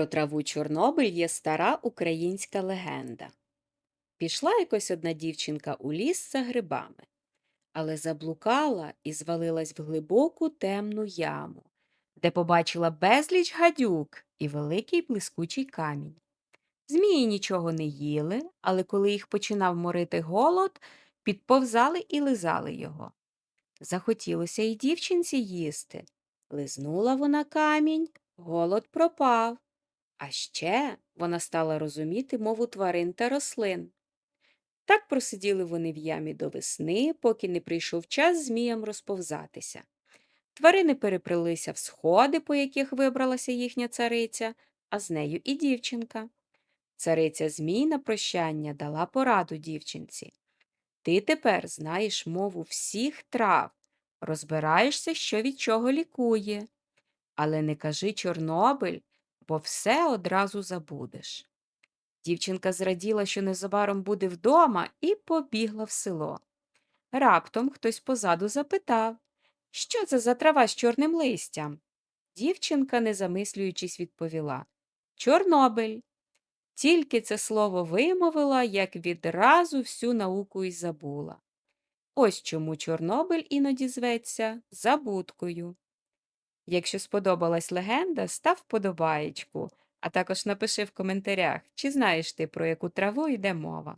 Про траву Чорнобиль є стара українська легенда. Пішла якось одна дівчинка у ліс за грибами, але заблукала і звалилась в глибоку темну яму, де побачила безліч гадюк і великий блискучий камінь. Змії нічого не їли, але коли їх починав морити голод, підповзали і лизали його. Захотілося й дівчинці їсти. Лизнула вона камінь, голод пропав. А ще вона стала розуміти мову тварин та рослин. Так просиділи вони в ямі до весни, поки не прийшов час зміям розповзатися. Тварини переприлися в сходи, по яких вибралася їхня цариця, а з нею і дівчинка. Цариця змій на прощання дала пораду дівчинці. Ти тепер знаєш мову всіх трав, розбираєшся, що від чого лікує. Але не кажи Чорнобиль, бо все одразу забудеш. Дівчинка зраділа, що незабаром буде вдома, і побігла в село. Раптом хтось позаду запитав, що це за трава з чорним листям? Дівчинка, не замислюючись, відповіла Чорнобиль. Тільки це слово вимовила, як відразу всю науку й забула. Ось чому Чорнобиль іноді зветься забудкою. Якщо сподобалась легенда, став подобаєчку, а також напиши в коментарях, чи знаєш ти, про яку траву йде мова.